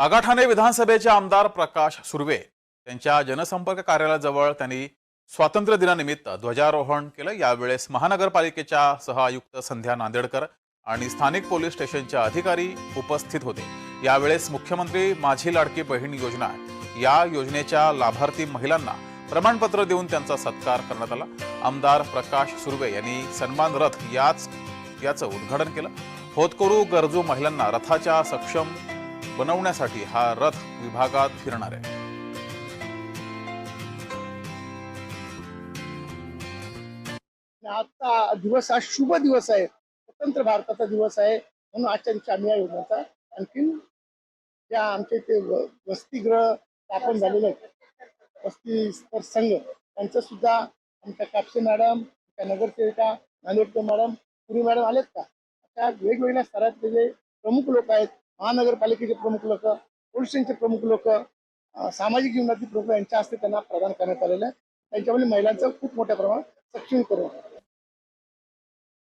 मागाठाणे विधानसभेचे आमदार प्रकाश सुर्वे त्यांच्या जनसंपर्क कार्यालयाजवळ त्यांनी स्वातंत्र्य दिनानिमित्त ध्वजारोहण केलं. यावेळेस महानगरपालिकेच्या सह आयुक्त संध्या नांदेडकर आणि स्थानिक पोलीस स्टेशनचे अधिकारी उपस्थित होते. यावेळेस मुख्यमंत्री माझी लाडकी बहीण योजना या योजनेच्या लाभार्थी महिलांना प्रमाणपत्र देऊन त्यांचा सत्कार करण्यात आला. आमदार प्रकाश सुर्वे यांनी सन्मान रथ याच याचं उद्घाटन केलं. होतकरू गरजू महिलांना रथाच्या सक्षम बनवण्यासाठी हा रथ विभागात फिरणार आहे. आता दिवस हा शुभ दिवस आहे. स्वतंत्र भारताचा दिवस आहे म्हणून आजच्या दिवशी आम्ही या योजनेचा आणखीन त्या आमचे ते वसतिगृह स्थापन झालेले आहेत. वस्ती स्तर संघ त्यांचं सुद्धा आमच्या कापसे मॅडम त्या नगरसेविका नांदेडकर मॅडम पुरी मॅडम आलेत का? त्या वेगवेगळ्या स्तरातले जे प्रमुख लोक आहेत महानगरपालिकेचे प्रमुख लोक पोलीस प्रमुख लोक सामाजिक जीवनातील प्रमुख यांच्या हस्ते त्यांना प्रदान करण्यात आलेलं आहे. त्यांच्यामध्ये महिलांचं खूप मोठ्या प्रमाणात सक्षमीकरण